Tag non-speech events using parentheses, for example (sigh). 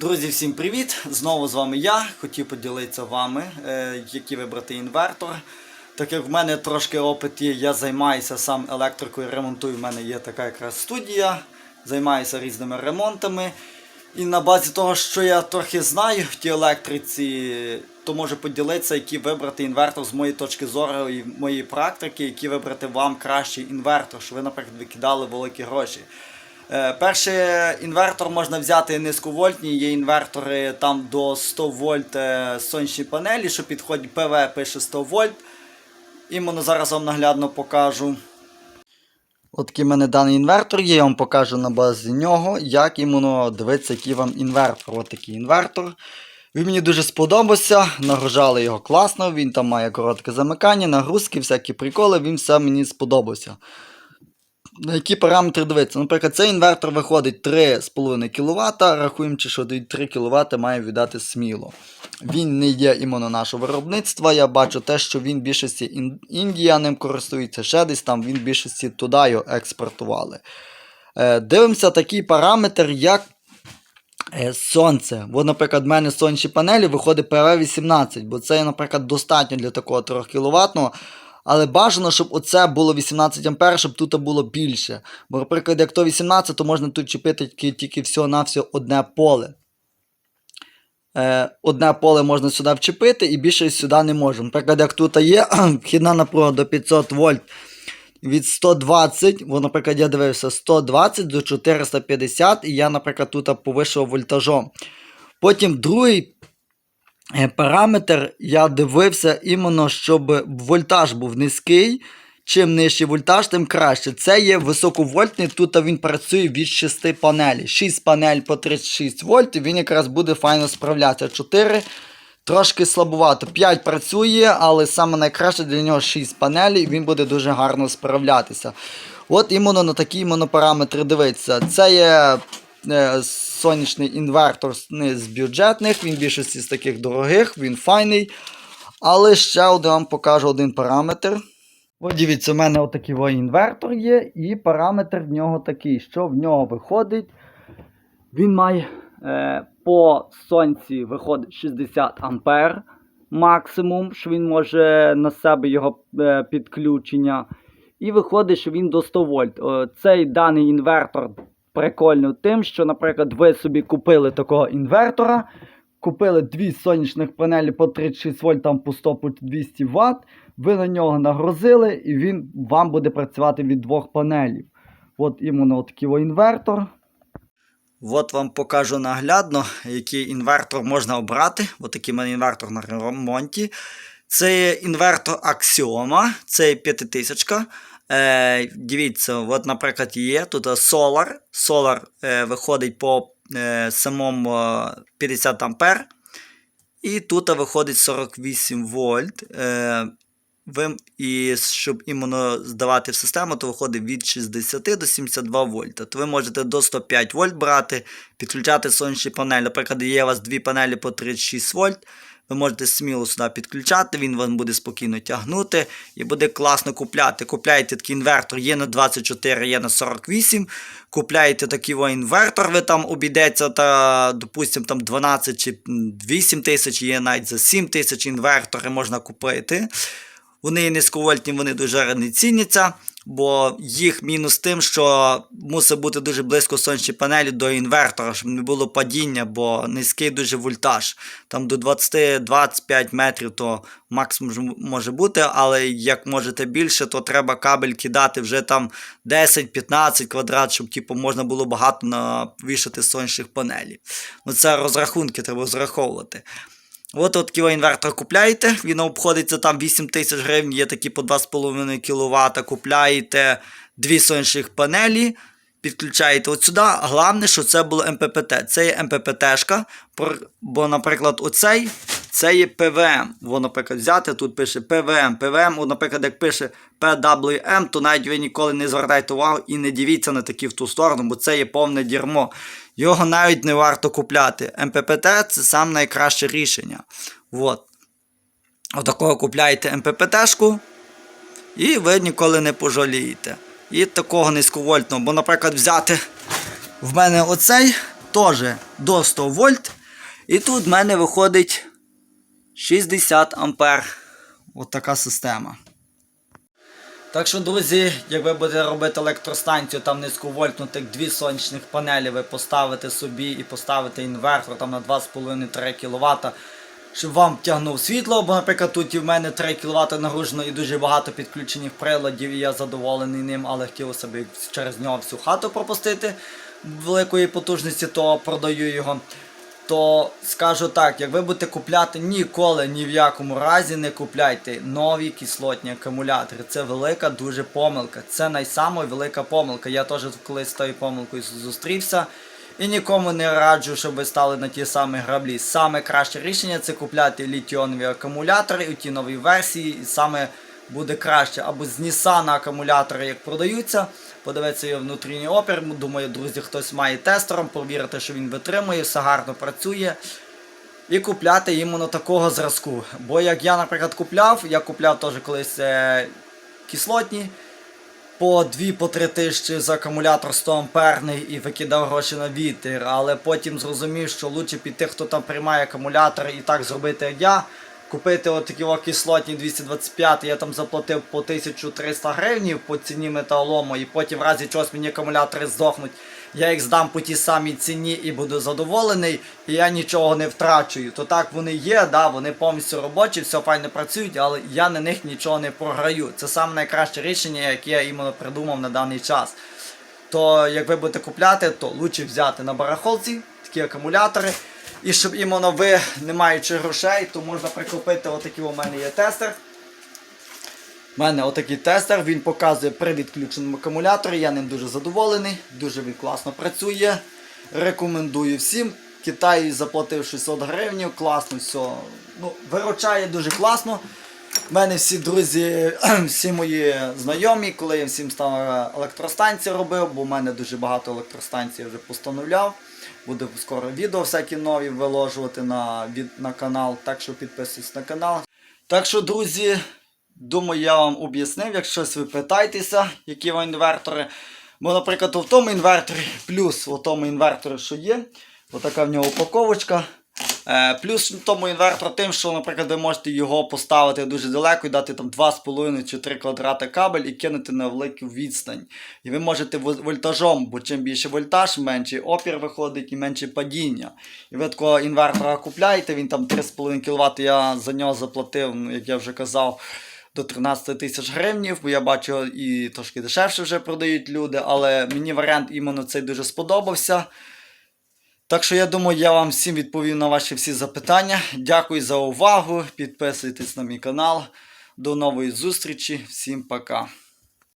Друзі, всім привіт! Знову з вами я. Хотів поділитися вами, е, який вибрати інвертор. Так як в мене трошки опит є, я займаюся сам електрикою, ремонтую. В мене є така якраз студія, займаюся різними ремонтами. І на базі того, що я трохи знаю в тій електриці, то можу поділитися, який вибрати інвертор з моєї точки зору і моєї практики, який вибрати вам кращий інвертор, щоб ви, наприклад, викидали великі гроші. Е, Перший інвертор можна взяти низьковольтні, є інвертори там до 100 вольт е, сонячні панелі, що підходить ПВ пише 100 вольт. Іменно зараз вам наглядно покажу. От такий в мене даний інвертор є, я вам покажу на базі нього, як іменно дивитися, який вам інвертор. От такий інвертор. Він мені дуже сподобався, нагружали його класно, він там має коротке замикання, нагрузки, всякі приколи, він все мені сподобався. На які параметри дивитися? Наприклад, цей інвертор виходить 3,5 кВт, рахуємо, що 3 кВт має віддати сміло. Він не є іменно нашого виробництва. Я бачу те, що він більшості ін- Індія ним користується, ще десь там він в більшості туди його експортували. Е, дивимося такий параметр, як е, сонце. От, наприклад, в мене сонячні панелі виходить ПВ-18, бо це, наприклад, достатньо для такого 3 кВт. Але бажано, щоб оце було 18 А, щоб тут було більше. Бо, наприклад, як то 18, то можна тут чіпити тільки, тільки всього-навсього одне поле. Е, одне поле можна сюди вчепити і більше сюди не можемо. Наприклад, як тут є (clears throat) вхідна напруга до 500 вольт від 120, бо, наприклад, я дивився 120 до 450, і я, наприклад, тут повишив вольтажом. Потім другий параметр я дивився іменно, щоб вольтаж був низький. Чим нижчий вольтаж, тим краще. Це є високовольтний, тут він працює від 6 панелей. 6 панель по 36 вольт, і він якраз буде файно справлятися. 4 трошки слабувато. 5 працює, але саме найкраще для нього 6 панелей, і він буде дуже гарно справлятися. От іменно на такі іменно дивитися. Це є е, сонячний інвертор не з бюджетних, він більшості з таких дорогих, він файний. Але ще один вам покажу один параметр. От дивіться, у мене отакий інвертор є, і параметр в нього такий, що в нього виходить. Він має е, по сонці виходить 60 ампер максимум, що він може на себе його е, підключення. І виходить, що він до 100 вольт. Цей даний інвертор прикольний тим, що, наприклад, ви собі купили такого інвертора, купили дві сонячних панелі по 36 вольт, там по 100 по 200 Вт, ви на нього нагрузили, і він вам буде працювати від двох панелів. От іменно такий інвертор. От вам покажу наглядно, який інвертор можна обрати. От такий мене інвертор на ремонті. Це інвертор Axioma, це 5000. Е, дивіться, от, наприклад, є тут Solar. Solar е, виходить по е, самому е, 50 ампер. І тут виходить 48 вольт. Е, ви, і щоб іменно здавати в систему, то виходить від 60 до 72 вольта. То ви можете до 105 вольт брати, підключати сонячні панелі. Наприклад, є у вас дві панелі по 36 вольт. Ви можете сміло сюди підключати, він вам буде спокійно тягнути і буде класно купляти. Купляєте такий інвертор, є на 24, є на 48. Купляєте такий інвертор, ви там обійдеться, та, допустимо, там 12 чи 8 тисяч, є навіть за 7 тисяч інвертори можна купити. Вони низьковольтні, вони дуже не ціняться, бо їх мінус тим, що мусить бути дуже близько сонячні панелі до інвертора, щоб не було падіння, бо низький дуже вольтаж. Там до 20-25 метрів то максимум може бути, але як можете більше, то треба кабель кидати вже там 10-15 квадрат, щоб типу, можна було багато навішати сонячних панелей. Ну, це розрахунки треба розраховувати. От от такий інвертор купляєте, він обходиться там 8 тисяч гривень, є такі по 2,5 кВт. Купляєте дві сонячних панелі, підключаєте от сюди. Головне, що це було МППТ. Це є МППТшка, бо, наприклад, оцей це є ПВМ. Во, наприклад, взяти, тут пише ПВМ. ПВМ, от, наприклад, як пише PWM, то навіть ви ніколи не звертайте увагу і не дивіться на такі в ту сторону, бо це є повне дерьмо. Його навіть не варто купляти. МППТ це саме найкраще рішення. От. Отакого купляєте МППТшку, і ви ніколи не пожалієте. І такого низьковольтного. Бо, наприклад, взяти в мене оцей теж до 100 вольт. І тут в мене виходить 60 ампер. От система. Так що, друзі, як ви будете робити електростанцію, там низьковольтну, так дві сонячних панелі ви поставите собі і поставите інвертор там на 2,5-3 кВт, щоб вам тягнув світло, бо, наприклад, тут і в мене 3 кВт нагружено і дуже багато підключених приладів, і я задоволений ним, але хотілося б через нього всю хату пропустити великої потужності, то продаю його то скажу так, як ви будете купляти ніколи ні в якому разі не купляйте нові кислотні акумулятори. Це велика дуже помилка. Це найсамої велика помилка. Я теж колись з тою помилкою зустрівся. І нікому не раджу, щоб ви стали на ті самі граблі. Саме краще рішення це купляти літіонові акумулятори у ті новій версії, і саме буде краще. Або з Nissan акумулятори, як продаються, подивитися його внутрішній опір. Думаю, друзі, хтось має тестером, повірити, що він витримує, все гарно працює. І купляти іменно такого зразку. Бо як я, наприклад, купляв, я купляв теж колись е, кислотні по 2-3 тисячі за акумулятор 100 амперний і викидав гроші на вітер, але потім зрозумів, що лучше піти, хто там приймає акумулятори і так зробити, як я. Купити отакі о кислотні 225, я там заплатив по 1300 гривень по ціні металолому, і потім в разі чогось мені акумулятори здохнуть. Я їх здам по тій самій ціні і буду задоволений, і я нічого не втрачую. То так вони є, да, вони повністю робочі, все файно працюють, але я на них нічого не програю. Це саме найкраще рішення, яке я іменно придумав на даний час. То як ви будете купляти, то краще взяти на барахолці такі акумулятори. І щоб іменно ви, не маючи грошей, то можна прикупити отакий у мене є тестер. У мене отакий тестер, він показує при відключеному акумуляторі, я ним дуже задоволений, дуже він класно працює. Рекомендую всім. Китаю заплатив 600 гривень, класно все. Ну, Виручає дуже класно. У мене всі друзі, (clears throat) всі мої знайомі, коли я всім став електростанції робив, бо в мене дуже багато електростанцій вже постановляв. Буду скоро відео всякі нові виложувати на, від, на канал, так що підписуйтесь на канал. Так що, друзі, думаю, я вам об'яснив, якщо ви питаєтеся, які вам інвертори. Бо, наприклад, в тому інверторі, плюс в тому інверторі, що є, отака в нього упаковочка. Е, плюс тому інвертору тим, що, наприклад, ви можете його поставити дуже далеко і дати там 2,5 чи 3 квадрати кабель і кинути на велику відстань. І ви можете вольтажом, бо чим більше вольтаж, менший опір виходить і менше падіння. І ви такого інвертора купляєте, він там 3,5 кВт, я за нього заплатив, ну, як я вже казав. До 13 тисяч гривнів, бо я бачу і трошки дешевше вже продають люди, але мені варіант іменно цей дуже сподобався. Так що я думаю, я вам всім відповів на ваші всі запитання. Дякую за увагу. Підписуйтесь на мій канал. До нової зустрічі. Всім пока.